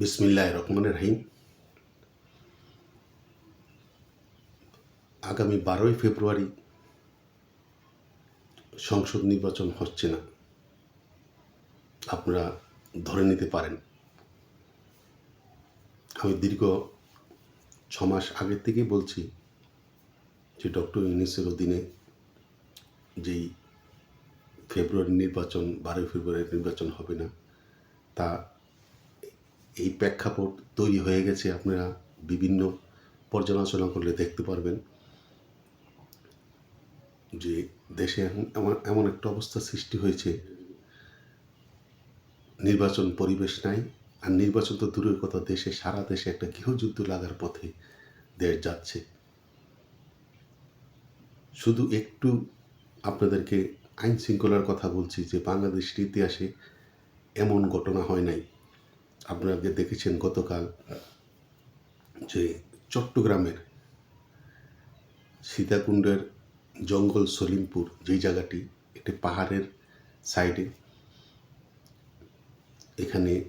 বিসমিল্লাহ রহমান রহিম। আগামী বারোই ফেব্রুয়ারি সংসদ নির্বাচন হচ্ছে না। আপনারা ধরে নিতে পারেন। আমি দীর্ঘ ছ মাস আগের থেকেই বলছি যে ডক্টর ইউনিসের অধীনে যেই ফেব্রুয়ারি নির্বাচন, বারোই ফেব্রুয়ারি নির্বাচন হবে না, তা এই প্রেক্ষাপট তৈরি হয়ে গেছে, আপনারা বিভিন্ন পর্যালোচনা করলে দেখতে পারবেন যে দেশে এখন এমন এমন একটা অবস্থা সৃষ্টি হয়েছে। নির্বাচন পরিবেশ নাই, আর নির্বাচন তো দূরের কথা, দেশে, সারা দেশে একটা গৃহযুদ্ধ লাগার পথে দেশ যাচ্ছে। শুধু একটু আপনাদেরকে আইন শৃঙ্খলার কথা বলছি যে, বাংলাদেশের ইতিহাসে এমন ঘটনা হয় নাই। আপনারা দেখেছেন গতকাল যে চট্টগ্রামের সীতাকুণ্ডের জঙ্গল সলিমপুর, যেই জায়গাটি একটি পাহাড়ের সাইডে। এখানে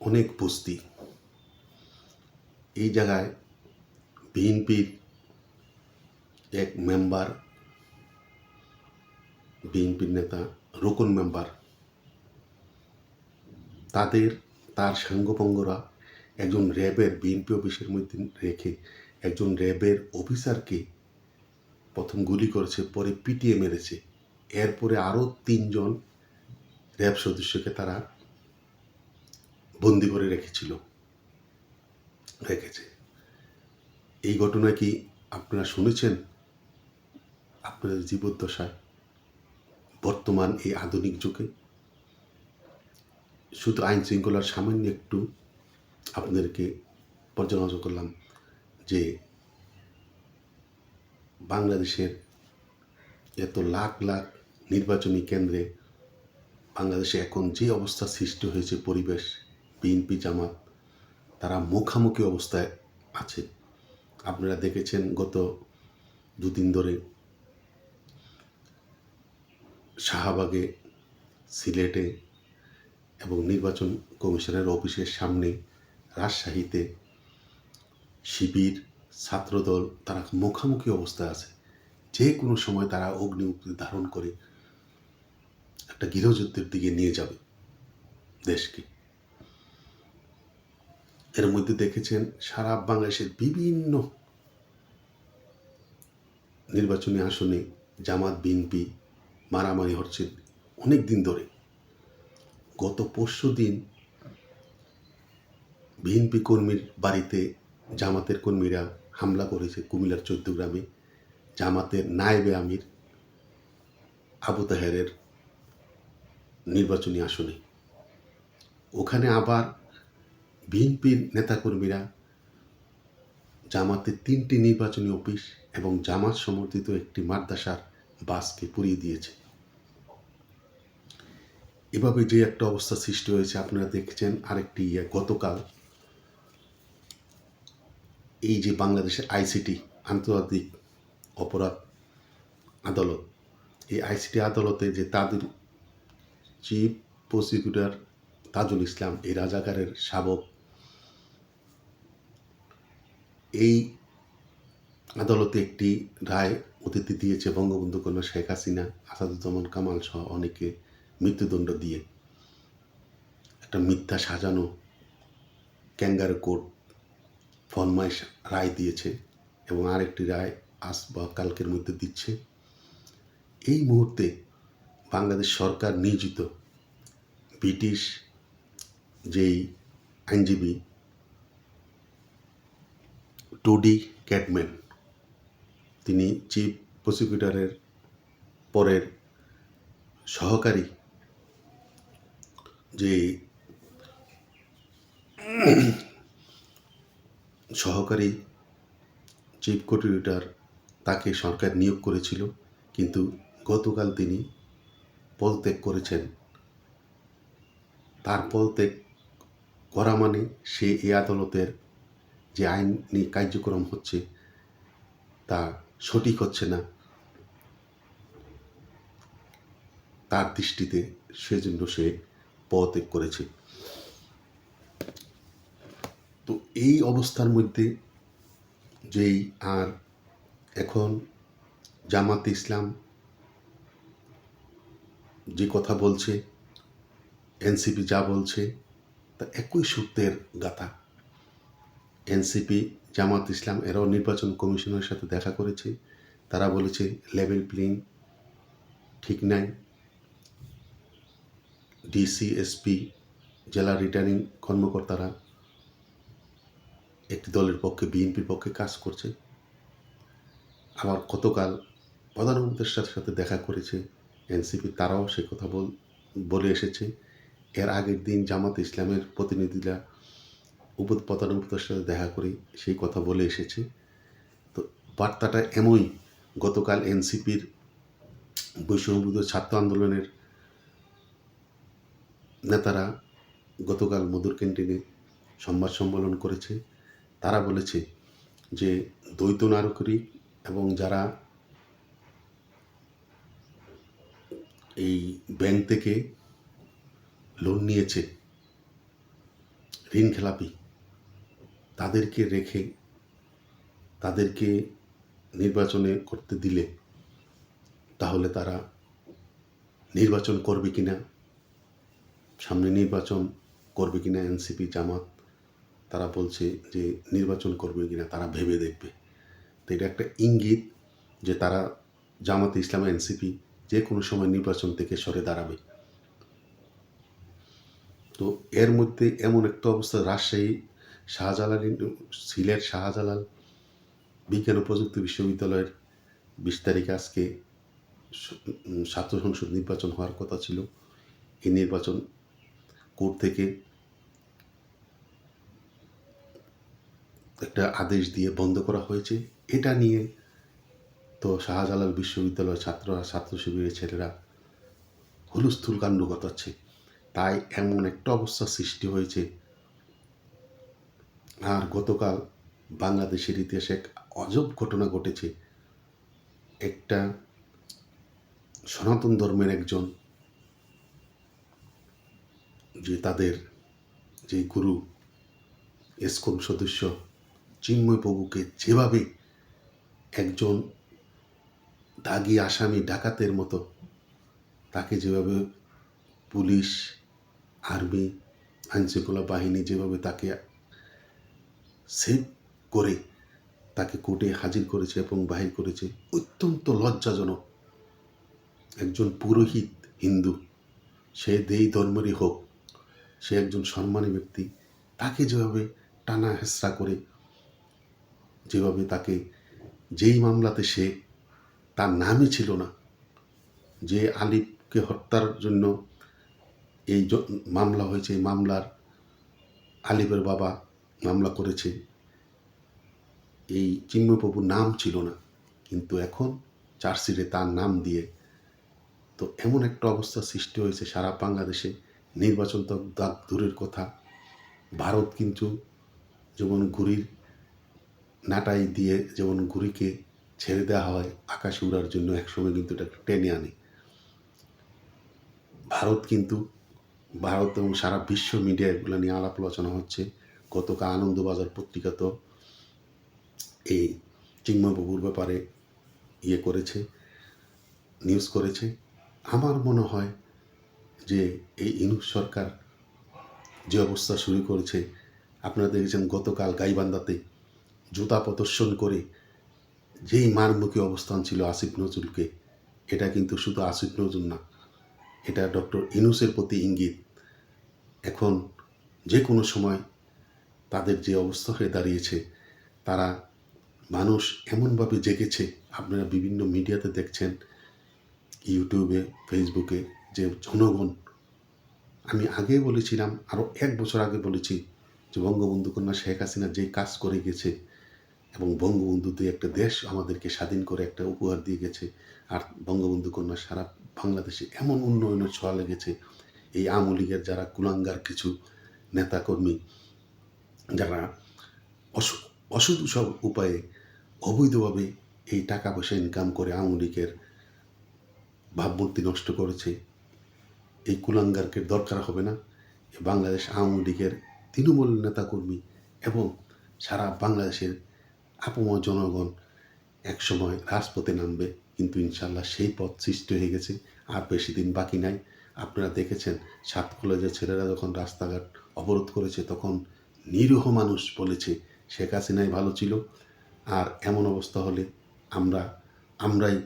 অনেক বস্তি। এই জায়গায় বিএনপির এক মেম্বার, বিএনপির নেতা রোকন মেম্বার, তাদের তার সাঙ্গপঙ্গরা একজন র্যাবের বিএনপি অফিসের মধ্যে রেখে একজন র্যাবের অফিসারকে প্রথম গুলি করেছে, পরে পিটিয়ে মেরেছে। এরপরে আরও তিনজন র্যাব সদস্যকে তারা বন্দি করে রেখেছিল, রেখেছে। এই ঘটনা কি আপনারা শুনেছেন? আপনাদের জীবদ্দশায় বর্তমান এই আধুনিক যুগে? শুধু আইন শৃঙ্খলার সামান্য একটু আপনাদেরকে পর্যালোচনা করলাম যে বাংলাদেশের এত লাখ লাখ নির্বাচনী কেন্দ্রে বাংলাদেশে এখন যে অবস্থা সৃষ্টি হয়েছে পরিবেশ, বিএনপি, জামাত, তারা মুখামুখি অবস্থায় আছে। আপনারা দেখেছেন গত দুদিন ধরে শাহবাগে সিলেটে এবং নির্বাচন কমিশনের অফিসের সামনে রাজশাহীতে শিবির, ছাত্রদল, তারা মুখামুখি অবস্থায় আছে। যে কোনো সময় তারা অগ্নি উপরি ধারণ করে একটা গৃহযুদ্ধের দিকে নিয়ে যাবে দেশকে। এর মধ্যে দেখেছেন সারা বাংলাদেশের বিভিন্ন নির্বাচনী আসনে জামাত, বিএনপি মারামারি হচ্ছে অনেক দিন ধরে। গত পরশু দিন বিএনপি কর্মীর বাড়িতে জামাতের কর্মীরা হামলা করেছে কুমিল্লার চৌদ্দ গ্রামে। জামাতের নায়েবে আমির আবু তাহেরের নির্বাচনী আসনে। ওখানে আবার বিএনপির নেতাকর্মীরা জামাতের তিনটি নির্বাচনী অফিস এবং জামাত সমর্থিত একটি মাদ্রাসার বাসকে পুড়িয়ে দিয়েছে। এভাবে যে একটা অবস্থা সৃষ্টি হয়েছে, আপনারা দেখছেন আরেকটি ইয়ে গতকাল এই যে বাংলাদেশের আইসিটি, আন্তর্জাতিক অপরাধ আদালত, এই আইসিটি আদালতে যে তাদের চিফ প্রসিকিউটর তাজুল ইসলাম, এই রাজাকারের শাবক, এই আদালতে একটি রায় অতিথি দিয়েছে বঙ্গবন্ধু কন্যা শেখ হাসিনা, আসাদুজ্জামান কামাল সহ অনেকে। মৃত্যুদণ্ড দিয়ে একটা মিথ্যা সাজানো ক্যাঙ্গার কোর্ট ফরমাইশ রায় দিয়েছে এবং আরেকটি রায় আজ বা কালকের মধ্যে দিচ্ছে। এই মুহূর্তে বাংলাদেশ সরকার নিয়োজিত ব্রিটিশ যেই আইনজীবী টুডি ক্যাটম্যান, তিনি চিফ প্রসিকিউটরের পরের সহকারী যে সহকারী চিফ প্রসিকিউটর তাকে সরকার নিয়োগ করেছিল, কিন্তু গতকাল তিনি পদত্যাগ করেছেন। তার পদত্যাগ করা মানে সে এই আদালতের যে আইনি কার্যক্রম হচ্ছে, তা সঠিক হচ্ছে না। তার দৃষ্টিতে সেজন্য সে পদত্যাগ করেছে। তো এই অবস্থার মধ্যে যেই আর এখন জামাত ইসলাম যে কথা বলছে, এনসিপি যা বলছে, তা একই সূত্রের গাথা। এনসিপি, জামাত ইসলাম এরাও নির্বাচন কমিশনের সাথে দেখা করেছে। তারা বলেছে লেভেল প্লেইং ঠিক নাই। ডিসি এসপি জেলা রিটার্নিং কর্মকর্তারা একটি দলের পক্ষে বিএনপির পক্ষে কাজ করছে। আবার গতকাল প্রধানমন্ত্রীর সাথে সাথে দেখা করেছে এনসিপি তারাও সে কথা বল, বলে এসেছে। এর আগের দিন জামাত ইসলামের প্রতিনিধিরা উপ প্রধানমন্ত্রীর সাথে দেখা করে সেই কথা বলে এসেছে। তো বার্তাটা এমনই, গতকাল এনসিপির বৈষম্যবিরোধী ছাত্র আন্দোলনের নেতারা গতকাল মধুর ক্যান্টিনে সংবাদ সম্মেলন করেছে। তারা বলেছে যে দ্বৈত নারকরিক এবং যারা এই ব্যাংক থেকে লোন নিয়েছে, ঋণ খেলাপি, তাদেরকে রেখে, তাদেরকে নির্বাচনে করতে দিলে তাহলে তারা নির্বাচন করবে কিনা সামনে নির্বাচন করবে কিনা এনসিপি, জামাত, তারা বলছে যে নির্বাচন করবে কিনা তারা ভেবে দেখবে। তো এটা একটা ইঙ্গিত যে তারা জামাত, ইসলাম, এনসিপি যে কোনো সময় নির্বাচন থেকে সরে দাঁড়াবে। তো এর মধ্যে এমন একটা অবস্থা, রাজশাহী শাহজালাল সিলেট শাহজালাল বিজ্ঞান ও প্রযুক্তি বিশ্ববিদ্যালয়ের বিশ তারিখে আজকে ছাত্র সংসদ নির্বাচন হওয়ার কথা ছিল। এই নির্বাচন কোর্ট থেকে একটা আদেশ দিয়ে বন্ধ করা হয়েছে। এটা নিয়ে তো শাহজালাল বিশ্ববিদ্যালয়ের ছাত্ররা ছাত্র শিবিরের ছেলেরা হুলস্থুল কাণ্ড ঘটাচ্ছে তাই এমন একটা অবস্থা সৃষ্টি হয়েছে। আর গতকাল বাংলাদেশের ইতিহাসে এক অজব ঘটনা ঘটেছে। একটা সনাতন ধর্মের একজন যে তাদের যে গুরু, এসকন সদস্য চিন্ময় প্রভুকে যেভাবে একজন দাগি আসামি ডাকাতের মতো, তাকে যেভাবে পুলিশ, আর্মি, আইনশৃঙ্খলা বাহিনী যেভাবে তাকে সেভ করে, তাকে কোর্টে হাজির করেছে এবং বাহির করেছে, অত্যন্ত লজ্জাজনক। একজন পুরোহিত হিন্দু, সে দেই ধর্মেরই হোক সে একজন সম্মানী ব্যক্তি, তাকে যেভাবে টানা হেসরা করে, যেভাবে তাকে যেই মামলাতে সে তার নামই ছিল না, যে আলিফকে হত্যার জন্য এই মামলা হয়েছে, এই মামলার আলিফের বাবা মামলা করেছে, এই চিন্ময়প্রভুর নাম ছিল না। কিন্তু এখন চার্জশিটে তার নাম দিয়ে তো এমন একটা অবস্থা সৃষ্টি হয়েছে সারা বাংলাদেশে নির্বাচন তো দূরের কথা। ভারত কিন্তু যেমন ঘুড়ির নাটাই দিয়ে যেমন ঘুড়িকে ছেড়ে দেওয়া হয়, আকাশে উড়ার জন্য একসময় কিন্তু এটা টেনে আনে। ভারত কিন্তু, ভারত এবং সারা বিশ্ব মিডিয়া এগুলো নিয়ে আলাপ আলোচনা হচ্ছে। গতকাল আনন্দবাজার পত্রিকা তো এই চিন্ময়বাবুর ব্যাপারে ইয়ে করেছে নিউজ করেছে। আমার মনে হয় যে এই ইনুস সরকার যে অবস্থা শুরু করেছে, আপনারা দেখেছেন গতকাল গাইবান্ধাতে জুতা প্রদর্শন করে যেই মারমুখী অবস্থান ছিল আসিফ নজরুলকে, এটা কিন্তু শুধু আসিফ নজরুল না, এটা ডক্টর ইনুসের প্রতি ইঙ্গিত। এখন যে কোনো সময় তাদের যে অবস্থা হয়ে দাঁড়িয়েছে, তারা মানুষ এমনভাবে জেগেছে, আপনারা বিভিন্ন মিডিয়াতে দেখছেন, ইউটিউবে, ফেসবুকে যে জনগণ, আমি আগেই বলেছিলাম আরও এক বছর আগে বলেছি যে বঙ্গবন্ধু কন্যা শেখ হাসিনা যেই কাজ করে গেছে এবং বঙ্গবন্ধু দুই একটা দেশ আমাদেরকে স্বাধীন করে একটা উপহার দিয়ে গেছে, আর বঙ্গবন্ধু কন্যা সারা বাংলাদেশে এমন উন্নয়নের ছোঁয়া লেগেছে, এই আওয়ামী লীগের যারা কুলাঙ্গার কিছু নেতাকর্মী, যারা অস- সব উপায়ে অবৈধভাবে এই টাকা পয়সা ইনকাম করে আওয়ামী লীগের ভাবমূর্তি নষ্ট করেছে এই কুলাঙ্গারকে দরকার হবে না। বাংলাদেশ আওয়ামী লীগের তৃণমূল নেতাকর্মী এবং সারা বাংলাদেশের আপময় জনগণ একসময় রাজপথে নামবে। কিন্তু ইনশাল্লাহ সেই পথ সৃষ্টি হয়ে গেছে। আর বেশি দিন বাকি নাই। আপনারা দেখেছেন, সাত কলেজের ছেলেরা যখন রাস্তাঘাট অবরোধ করেছে, তখন নিরীহ মানুষ বলেছে, শেখ হাসিনাই ভালো ছিল। আর এমন অবস্থা হলে আমরা, আমরাই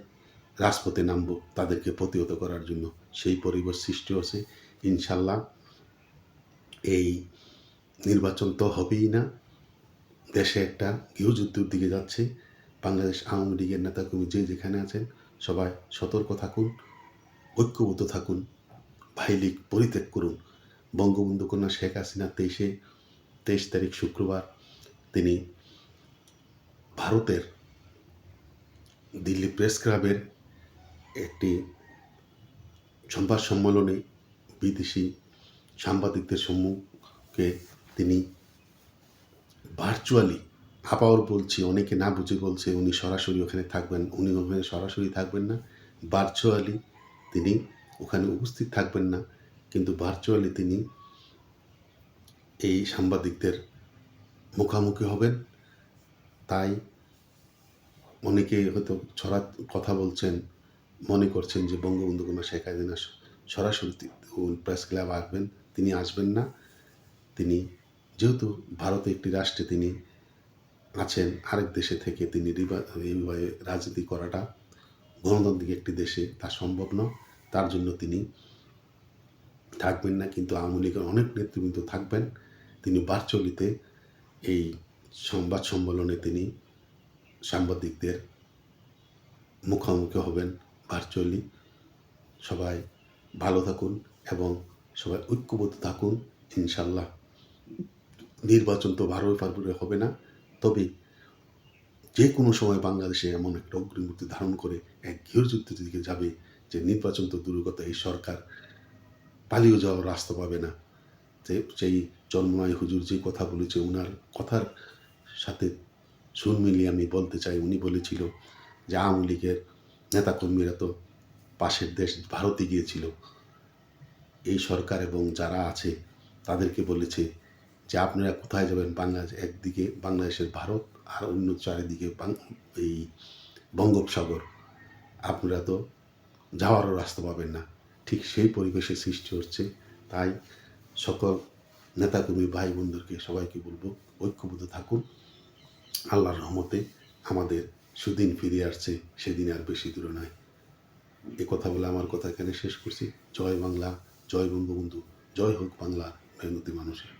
রাজপথে নামবো তাদেরকে প্রতিহত করার জন্য। সেই পরিবেশ সৃষ্টি হচ্ছে ইনশাল্লাহ এই নির্বাচন তো হবেই না। দেশে একটা গৃহযুদ্ধের দিকে যাচ্ছে। বাংলাদেশ আওয়ামী লীগের নেতাকর্মী যে যেখানে আছেন, সবাই সতর্ক থাকুন, ঐক্যবদ্ধ থাকুন, ভাই লীগ পরিত্যাগ করুন। বঙ্গবন্ধু কন্যা শেখ হাসিনা তেইশে, তেইশ তারিখ শুক্রবার তিনি ভারতের দিল্লি প্রেস ক্লাবের একটি সংবাদ সম্মেলনে বিদেশি সাংবাদিকদের সম্মুখে তিনি ভার্চুয়ালি আবার বলছি, অনেকে না বুঝে বলছে উনি সরাসরি ওখানে থাকবেন, উনি ওখানে সরাসরি থাকবেন না। ভার্চুয়ালি তিনি ওখানে উপস্থিত থাকবেন না, কিন্তু ভার্চুয়ালি তিনি এই সাংবাদিকদের মুখামুখি হবেন। তাই অনেকে হয়তো ছড়া কথা বলছেন মনে করছেন যে বঙ্গবন্ধু কন্যা শেখ হাসিনা সরাসরি প্রেস ক্লাব আসবেন, তিনি আসবেন না। তিনি যেহেতু ভারতে একটি রাষ্ট্রে তিনি আছেন, আরেক দেশে থেকে তিনি এইভাবে রাজনীতি করাটা গণতান্ত্রিক একটি দেশে তা সম্ভব নয়। তার জন্য তিনি থাকবেন না, কিন্তু আওয়ামী লীগের অনেক নেতৃবৃন্দ থাকবেন। তিনি ভার্চুয়ালিতে এই সংবাদ সম্মেলনে তিনি সাংবাদিকদের মুখোমুখি হবেন। ভার্চুয়ালি সবাই ভালো থাকুন এবং সবাই ঐক্যবদ্ধ থাকুন, ইনশাল্লাহ। নির্বাচন তো বারোই ফেব্রুয়ারি হবে না, তবে যে কোনো সময় বাংলাদেশে এমন একটা অগ্রিমূর্তি ধারণ করে এক গৃহযুদ্ধের দিকে যাবে যে নির্বাচন তো কথা, এই সরকার পালিয়ে যাওয়ার রাস্তা পাবে না। যে সেই জন্ময় হুজুর যে কথা বলেছে ওনার কথার সাথে সুর মিলিয়ে আমি বলতে চাই। উনি বলেছিল যে আওয়ামী লীগের নেতাকর্মীরা তো পাশের দেশ ভারতে গিয়েছিল। এই সরকার এবং যারা আছে, তাদেরকে বলেছে যে আপনারা কোথায় যাবেন? বাংলাদেশ একদিকে বাংলাদেশের ভারত আর অন্য চারিদিকে এই বঙ্গোপসাগর। আপনারা তো যাওয়ারও রাস্তা পাবেন না। ঠিক সেই পরিবেশে সৃষ্টি হচ্ছে। তাই সকল নেতাকর্মী ভাই বোনদেরকে সবাইকে বলব, ঐক্যবদ্ধ থাকুন। আল্লাহর রহমতে আমাদের সুদিন ফিরে আসছে, সেদিন আর বেশি দূরে নয় এ কথা বলে আমার কথা এখানে শেষ করছি। জয় বাংলা, জয় বঙ্গবন্ধু, জয় হোক বাংলা মেহনতি মানুষের।